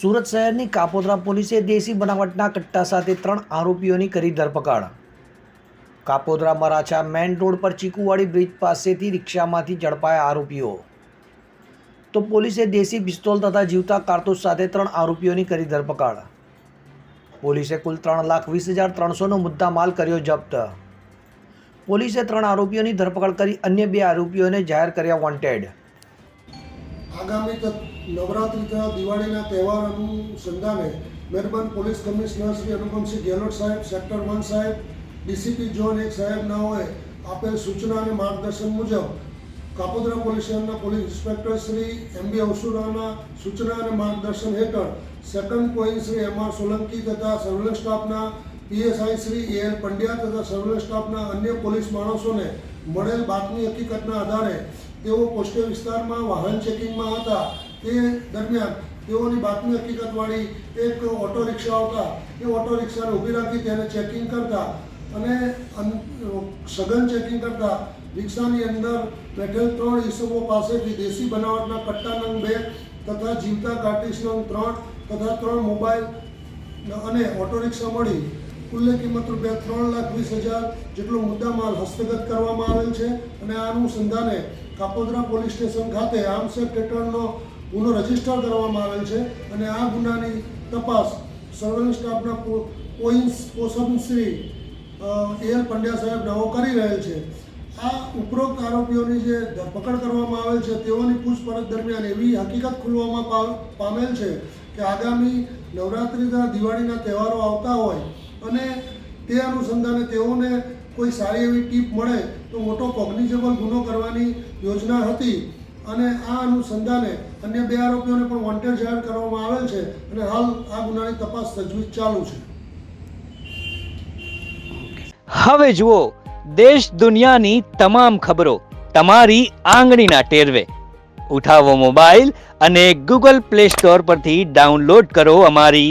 સુરત શહેરની કાપોદ્રા પોલીસે દેશી બનાવટના કટ્ટા સાથે ત્રણ આરોપીઓની કરી ધરપકડ. કાપોદ્રા મરાછા મેન રોડ પર ચીકુવાડી બ્રિજ પાસેથી રિક્ષામાંથી ઝડપાયા આરોપીઓ. તો પોલીસે દેશી પિસ્તોલ તથા જીવતા કારતૂસ સાથે ત્રણ આરોપીઓની કરી ધરપકડ. પોલીસે કુલ ત્રણ લાખ વીસ હજાર ત્રણસોનો મુદ્દા માલ કર્યો જપ્ત. પોલીસે ત્રણ આરોપીઓની ધરપકડ કરી અન્ય બે આરોપીઓને જાહેર કર્યા વોન્ટેડ આગામી નવરાત્રિ તથા દિવાળીના તહેવાર અનુસંધાને મહેરબાન પોલીસ કમિશનર શ્રી અનુપમસિંહ ગેહલોત સાહેબ, સેક્ટર વન સાહેબ, ડીસીપી ઝોન એક સાહેબનાઓએ આપેલ સૂચના અને માર્ગદર્શન મુજબ કાપોદ્રા પોલીસ સ્ટેશનના police inspector Shri M B અવસુરાના સૂચના અને માર્ગદર્શન હેઠળ સેકન્ડ કોઈન શ્રી એમ આર સોલંકી તથા સર્વેલન્સ સ્ટાફના PSI Shri A L Pandya તથા સર્વેલન્સ સ્ટાફના અન્ય પોલીસ માણસોને મળેલ બાતમી હકીકતના આધારે તેઓ પોસ્ટે વિસ્તારમાં વાહન ચેકિંગમાં હતા. તે દરમિયાન તેઓની બાતમી હકીકતવાળી એક ઓટો રિક્ષા આવતા. એ ઓટો રિક્ષાને ઊભી રાખી તેને ચેકિંગ કરતા અને સઘન ચેકિંગ કરતા રિક્ષાની અંદર બેઠેલ ત્રણ ઈસમો પાસેથી દેશી બનાવટના કટ્ટા નંગ બે તથા જીવતા કાર્ટિસ નંગ ત્રણ તથા ત્રણ મોબાઈલ અને ઓટો રિક્ષા મળી. કુલ્લે કિંમત રૂપિયા ત્રણ લાખ વીસ હજાર જેટલો મુદ્દામાલ હસ્તગત કરવામાં આવેલ છે અને આ અનુસંધાને કાપોદરા પોલીસ સ્ટેશન ખાતે આર્મ્સ એક્ટ હેઠળનો ગુનો રજિસ્ટર કરવામાં આવેલ છે અને આ ગુનાની તપાસ સર્વેલન્સ સ્ટાફના પોઈન્સ પોષણ શ્રી એલ પંડ્યા સાહેબ નવો કરી રહેલ છે. આ ઉપરોક્ત આરોપીઓની જે ધરપકડ કરવામાં આવેલ છે તેઓની પૂછપરછ દરમિયાન એવી હકીકત ખુલવામાં પામેલ છે કે આગામી નવરાત્રિના દિવાળીના તહેવારો આવતા હોય અને તે અનુસંધાને તેઓને કોઈ સારી એવી ટીપ મળે તો મોટો કોગ્નિઝેબલ ગુનો કરવાની યોજના હતી. અને આ અનુસંધાને અન્ય બે આરોપીઓને પણ વોન્ટેડ જાહેર કરવામાં આવેલ છે અને હાલ આ ગુનાની તપાસ તજવીજ ચાલુ છે. હવે જુઓ, દેશ દુનિયાની તમામ ખબરો તમારી આંગળીના ટેરવે. ઉઠાવો મોબાઈલ અને ગૂગલ પ્લે સ્ટોર પરથી ડાઉનલોડ કરો અમારી